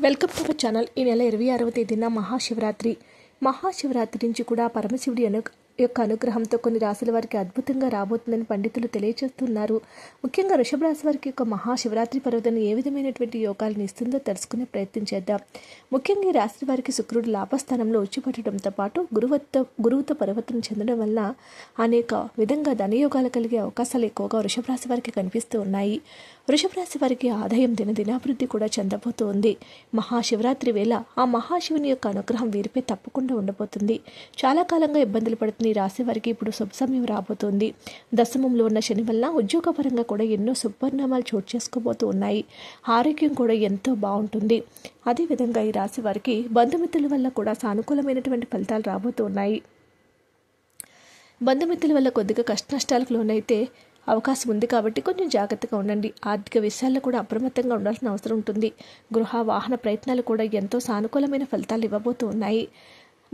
Welcome to our channel. ఈ నెల ఇరవై ఆరవ తేదీన మహాశివరాత్రి. మహాశివరాత్రి నుంచి కూడా పరమశివుడి అను యొక్క అనుగ్రహంతో కొన్ని రాశుల వారికి అద్భుతంగా రాబోతుందని పండితులు తెలియజేస్తున్నారు ముఖ్యంగా వృషభ రాశి వారికి యొక్క మహాశివరాత్రి పర్వతం ఏ విధమైనటువంటి యోగాలను ఇస్తుందో తెలుసుకునే ప్రయత్నం చేద్దాం. ముఖ్యంగా ఈ రాశి వారికి శుక్రుడు లాభస్థానంలో ఉచ్చిపట్టడంతో పాటు గురువత్త గురువుతో పరివర్తన చెందడం వల్ల అనేక విధంగా ధనయోగాలు కలిగే అవకాశాలు ఎక్కువగా వృషభ రాశి వారికి కనిపిస్తూ ఉన్నాయి. వృషభ రాశి వారికి ఆదాయం దినదినాభివృద్ధి కూడా చెందబోతోంది. మహాశివరాత్రి వేళ ఆ మహాశివుని యొక్క అనుగ్రహం వీరిపై తప్పకుండా ఉండబోతుంది. చాలా కాలంగా ఇబ్బందులు పడుతుంది ఈ రాశి వారికి ఇప్పుడు శుభ సమయం రాబోతుంది. దశమంలో ఉన్న శని వల్ల ఉద్యోగపరంగా కూడా ఎన్నో శుభపరిణామాలు చోటు చేసుకోబోతూ ఉన్నాయి. ఆరోగ్యం కూడా ఎంతో బాగుంటుంది. అదేవిధంగా ఈ రాశి వారికి బంధుమిత్రుల వల్ల కూడా సానుకూలమైనటువంటి ఫలితాలు రాబోతూ ఉన్నాయి. బంధుమిత్రుల వల్ల కొద్దిగా కష్ట నష్టాలకు లోనైతే అవకాశం ఉంది కాబట్టి కొంచెం జాగ్రత్తగా ఉండండి. ఆర్థిక విషయాల్లో కూడా అప్రమత్తంగా ఉండాల్సిన అవసరం ఉంటుంది. గృహ వాహన ప్రయత్నాలు కూడా ఎంతో సానుకూలమైన ఫలితాలు ఇవ్వబోతూ ఉన్నాయి.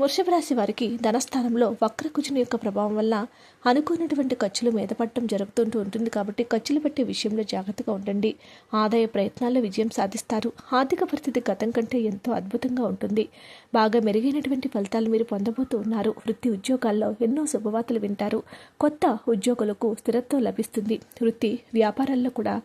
వృషభ రాశి వారికి ధనస్థానంలో వక్రకుజుని యొక్క ప్రభావం వల్ల అనుకున్నటువంటి ఖర్చులు మీద పట్టడం జరుగుతుంటూ ఉంటుంది కాబట్టి ఖర్చులు పెట్టే విషయంలో జాగ్రత్తగా ఉండండి. ఆదాయ ప్రయత్నాల్లో విజయం సాధిస్తారు. ఆర్థిక పరిస్థితి గతం కంటే ఎంతో అద్భుతంగా ఉంటుంది. బాగా మెరుగైనటువంటి ఫలితాలు మీరు పొందబోతూ ఉన్నారు. వృత్తి ఉద్యోగాల్లో ఎన్నో శుభవార్తలు వింటారు. కొత్త ఉద్యోగులకు స్థిరత్వం లభిస్తుంది. వృత్తి వ్యాపారాల్లో కూడా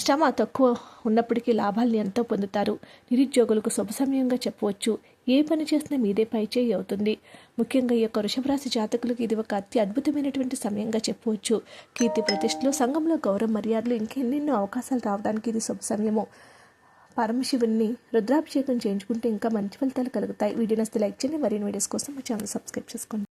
శ్రమ తక్కువ ఉన్నప్పటికీ లాభాలను ఎంతో పొందుతారు. నిరుద్యోగులకు శుభ సమయంగా చెప్పవచ్చు. ఏ పని చేసినా మీదే పైచేయి అవుతుంది. ముఖ్యంగా ఈ యొక్క వృషభరాశి జాతకులకు ఇది ఒక అతి అద్భుతమైనటువంటి సమయంగా చెప్పవచ్చు. కీర్తి ప్రతిష్టలు సంఘంలో గౌరవ మర్యాదలు ఇంకెన్నెన్నో అవకాశాలు రావడానికి ఇది శుభ సమయము. పరమశివుని రుద్రాభిషేకం చేయించుకుంటే ఇంకా మంచి ఫలితాలు కలుగుతాయి. వీడియో నస్తే లైక్ చేయండి. మరిన్ని వీడియోస్ కోసం మా ఛానల్ సబ్స్క్రైబ్ చేసుకోండి.